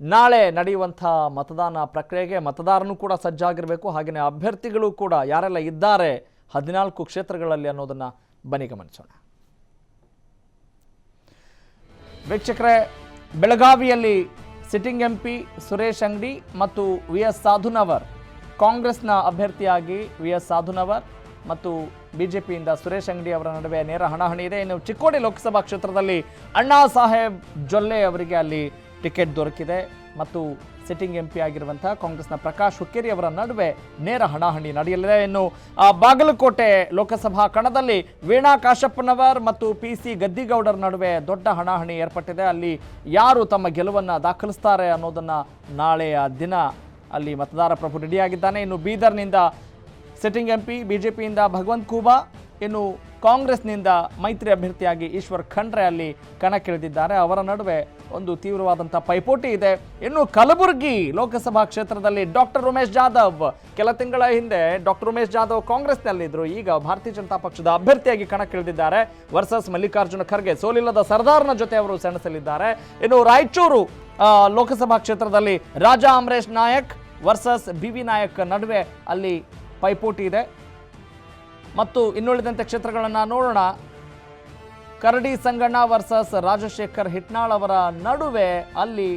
ನಾಳೆ ನಡೆಯುವಂಥ ಮತದಾನ ಪ್ರಕ್ರಿಯೆಗೆ ಮತದಾರನು ಕೂಡ ಸಜ್ಜಾಗಿರಬೇಕು. ಹಾಗೆಯೇ ಅಭ್ಯರ್ಥಿಗಳು ಕೂಡ ಯಾರೆಲ್ಲ ಇದ್ದಾರೆ ಹದಿನಾಲ್ಕು ಕ್ಷೇತ್ರಗಳಲ್ಲಿ ಅನ್ನೋದನ್ನು ಬನಿ ಗಮನಿಸೋಣ. ವೀಕ್ಷಕರೇ, ಬೆಳಗಾವಿಯಲ್ಲಿ sitting M P Suresh Angadi ಮತ್ತು ವಿ ಎಸ್ ಸಾಧುನವರ್, ಕಾಂಗ್ರೆಸ್ನ ಅಭ್ಯರ್ಥಿಯಾಗಿ ವಿ ಎಸ್ ಸಾಧುನವರ್ ಮತ್ತು ಬಿಜೆಪಿಯಿಂದ ಸುರೇಶ್ ಅಂಗಡಿ ಅವರ ನಡುವೆ ನೇರ ಹಣಾಹಣಿ ಇದೆ. ಇನ್ನು ಚಿಕ್ಕೋಡಿ ಲೋಕಸಭಾ ಕ್ಷೇತ್ರದಲ್ಲಿ ಅಣ್ಣಾ ಸಾಹೇಬ್ ಜೊಲ್ಲೆ ಅವರಿಗೆ ಅಲ್ಲಿ ಟಿಕೆಟ್ ದೊರಕಿದೆ ಮತ್ತು ಸಿಟ್ಟಿಂಗ್ ಎಂ ಪಿ ಆಗಿರುವಂತಹ ಕಾಂಗ್ರೆಸ್ನ ಪ್ರಕಾಶ್ ಹುಕ್ಕೇರಿ ಅವರ ನಡುವೆ ನೇರ ಹಣಾಹಣಿ ನಡೆಯಲಿದೆ. ಇನ್ನು ಆ, ಬಾಗಲಕೋಟೆ ಲೋಕಸಭಾ ಕಣದಲ್ಲಿ ವೀಣಾ ಕಾಶಪ್ಪನವರ್ ಮತ್ತು ಪಿ ಸಿ ಗದ್ದಿಗೌಡರ ನಡುವೆ ದೊಡ್ಡ ಹಣಾಹಣಿ ಏರ್ಪಟ್ಟಿದೆ. ಅಲ್ಲಿ ಯಾರು ತಮ್ಮ ಗೆಲುವನ್ನು ದಾಖಲಿಸ್ತಾರೆ ಅನ್ನೋದನ್ನು ನಾಳೆಯ ದಿನ ಅಲ್ಲಿ ಮತದಾರ ಪ್ರಭು ರೆಡಿಯಾಗಿದ್ದಾನೆ. ಇನ್ನು ಬೀದರ್ನಿಂದ ಸಿಟ್ಟಿಂಗ್ ಎಂ ಪಿ ಬಿಜೆಪಿಯಿಂದ ಭಗವಂತ್ ಖೂಬಾ ಇನ್ನು ಕಾಂಗ್ರೆಸ್ನಿಂದ ಮೈತ್ರಿ ಅಭ್ಯರ್ಥಿಯಾಗಿ ಈಶ್ವರ್ ಖಂಡ್ರೆ ಅಲ್ಲಿ ಕಣಕ್ಕಿಳಿದಿದ್ದಾರೆ. ಅವರ ನಡುವೆ ಒಂದು ತೀವ್ರವಾದಂಥ ಪೈಪೋಟಿ ಇದೆ. ಇನ್ನು ಕಲಬುರಗಿ ಲೋಕಸಭಾ ಕ್ಷೇತ್ರದಲ್ಲಿ ಡಾಕ್ಟರ್ ಉಮೇಶ್ ಜಾಧವ್, ಕೆಲ ತಿಂಗಳ ಹಿಂದೆ ಡಾಕ್ಟರ್ ಉಮೇಶ್ ಜಾಧವ್ ಕಾಂಗ್ರೆಸ್ನಲ್ಲಿದ್ದರು ಈಗ ಭಾರತೀಯ ಜನತಾ ಪಕ್ಷದ ಅಭ್ಯರ್ಥಿಯಾಗಿ ಕಣಕ್ಕಿಳಿದಿದ್ದಾರೆ. ವರ್ಸಸ್ ಮಲ್ಲಿಕಾರ್ಜುನ ಖರ್ಗೆ, ಸೋಲಿಲ್ಲದ ಸರ್ದಾರ್ನ ಜೊತೆ ಅವರು ಸೆಣಸಲಿದ್ದಾರೆ. ಇನ್ನು ರಾಯಚೂರು ಲೋಕಸಭಾ ಕ್ಷೇತ್ರದಲ್ಲಿ ರಾಜಾ ಅಮರೇಶ್ ನಾಯಕ್ ವರ್ಸಸ್ ಬಿ ನಾಯಕ್ ನಡುವೆ ಅಲ್ಲಿ ಪೈಪೋಟಿ ಇದೆ. ಮತ್ತು ಇನ್ನುಳಿದಂತೆ ಕ್ಷೇತ್ರಗಳನ್ನು ನೋಡೋಣ. ಕರಡಿ ಸಂಗಣ್ಣ ವರ್ಸಸ್ ರಾಜಶೇಖರ್ ಹಿಟ್ನಾಳ್ ಅವರ ನಡುವೆ ಅಲ್ಲಿ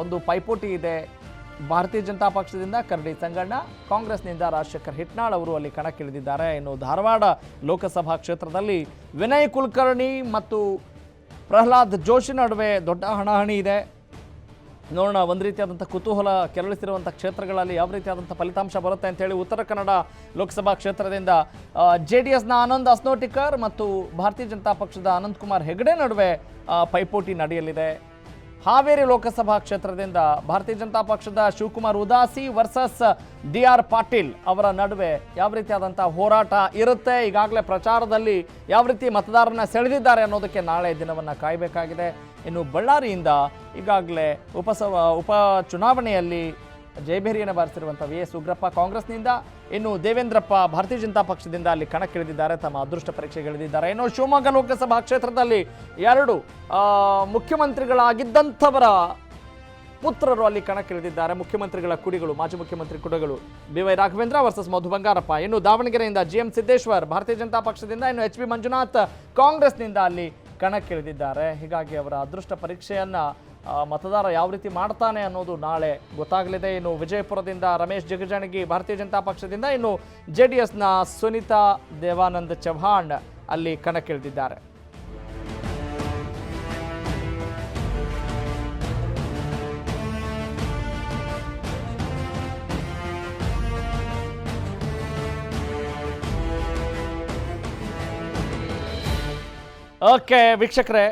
ಒಂದು ಪೈಪೋಟಿ ಇದೆ. ಭಾರತೀಯ ಜನತಾ ಪಕ್ಷದಿಂದ ಕರಡಿ ಸಂಗಣ್ಣ, ಕಾಂಗ್ರೆಸ್ನಿಂದ ರಾಜಶೇಖರ್ ಹಿಟ್ನಾಳ್ ಅವರು ಅಲ್ಲಿ ಕಣಕ್ಕಿಳಿದಿದ್ದಾರೆ ಇನ್ನು ಧಾರವಾಡ ಲೋಕಸಭಾ ಕ್ಷೇತ್ರದಲ್ಲಿ ವಿನಯ್ ಕುಲಕರ್ಣಿ ಮತ್ತು ಪ್ರಹ್ಲಾದ್ ಜೋಶಿ ನಡುವೆ ದೊಡ್ಡ ಹಣಾಹಣಿ ಇದೆ. ನೋಡೋಣ, ಒಂದು ರೀತಿಯಾದಂಥ ಕುತೂಹಲ ಕೆರಳಿಸಿರುವಂಥ ಕ್ಷೇತ್ರಗಳಲ್ಲಿ ಯಾವ ರೀತಿಯಾದಂಥ ಫಲಿತಾಂಶ ಬರುತ್ತೆ ಅಂತೇಳಿ ಉತ್ತರ ಕನ್ನಡ ಲೋಕಸಭಾ ಕ್ಷೇತ್ರದಿಂದ ಜೆ ಡಿ ಎಸ್ನ ಆನಂದ್ ಅಸ್ನೋಟಿಕರ್ ಮತ್ತು ಭಾರತೀಯ ಜನತಾ ಪಕ್ಷದ ಅನಂತಕುಮಾರ್ ಹೆಗಡೆ ನಡುವೆ ಪೈಪೋಟಿ ನಡೆಯಲಿದೆ. ಹಾವೇರಿ ಲೋಕಸಭಾ ಕ್ಷೇತ್ರದಿಂದ ಭಾರತೀಯ ಜನತಾ ಪಕ್ಷದ Shivakumar Udasi versus D R Patil ಅವರ ನಡುವೆ ಯಾವ ರೀತಿಯಾದಂಥ ಹೋರಾಟ ಇರುತ್ತೆ? ಈಗಾಗಲೇ ಪ್ರಚಾರದಲ್ಲಿ ಯಾವ ರೀತಿ ಮತದಾರರನ್ನ ಸೆಳೆದಿದ್ದಾರೆ ಅನ್ನೋದಕ್ಕೆ ನಾಳೆ ದಿನವನ್ನು ಕಾಯಬೇಕಾಗಿದೆ. ಇನ್ನು ಬಳ್ಳಾರಿಯಿಂದ ಈಗಾಗಲೇ ಉಪಸ ಉಪ ಚುನಾವಣೆಯಲ್ಲಿ ಜಯಭೇರಿಯನ್ನು ಬಾರಿಸಿರುವಂಥ ವಿ ಎಸ್ ಉಗ್ರಪ್ಪ ಕಾಂಗ್ರೆಸ್ನಿಂದ. ಇನ್ನು ದೇವೇಂದ್ರಪ್ಪ ಭಾರತೀಯ ಜನತಾ ಪಕ್ಷದಿಂದ ಅಲ್ಲಿ ಕಣಕ್ಕಿಳಿದಿದ್ದಾರೆ, ತಮ್ಮ ಅದೃಷ್ಟ ಪರೀಕ್ಷೆಗಿಳಿದಿದ್ದಾರೆ ಇನ್ನು ಶಿವಮೊಗ್ಗ ಲೋಕಸಭಾ ಕ್ಷೇತ್ರದಲ್ಲಿ ಎರಡು ಮುಖ್ಯಮಂತ್ರಿಗಳಾಗಿದ್ದಂಥವರ ಪುತ್ರರು ಅಲ್ಲಿ ಕಣಕ್ಕಿಳಿದಿದ್ದಾರೆ. ಮುಖ್ಯಮಂತ್ರಿಗಳ ಕುಡಿಗಳು ಮಾಜಿ ಮುಖ್ಯಮಂತ್ರಿ ಕುಡಿಗಳು B Y Raghavendra versus Madhu Bangarappa ಇನ್ನು ದಾವಣಗೆರೆಯಿಂದ ಜಿ ಎಂ ಸಿದ್ದೇಶ್ವರ್ ಭಾರತೀಯ ಜನತಾ ಪಕ್ಷದಿಂದ, ಇನ್ನು ಎಚ್ ಬಿ ಮಂಜುನಾಥ್ ಕಾಂಗ್ರೆಸ್ನಿಂದ ಅಲ್ಲಿ ಕಣಕ್ಕಿಳಿದಿದ್ದಾರೆ. ಹೀಗಾಗಿ ಅವರ ಅದೃಷ್ಟ ಪರೀಕ್ಷೆಯನ್ನ ಮತದಾರ ಯಾವ ರೀತಿ ಮಾಡ್ತಾನೆ ಅನ್ನೋದು ನಾಳೆ ಗೊತ್ತಾಗಲಿದೆ. ಇನ್ನು ವಿಜಯಪುರದಿಂದ ರಮೇಶ್ ಜಗಜಾಣಗಿ, ಭಾರತೀಯ ಜನತಾ ಪಕ್ಷದಿಂದ ಇನ್ನು ಜೆ ಡಿ ಎಸ್ನ ಸುನಿತಾ ದೇವಾನಂದ್ ಚವ್ಹಾಣ್ ಅಲ್ಲಿ ಕಣಕ್ಕಿಳಿದಿದ್ದಾರೆ. ಓಕೆ, ವೀಕ್ಷಕರೇ.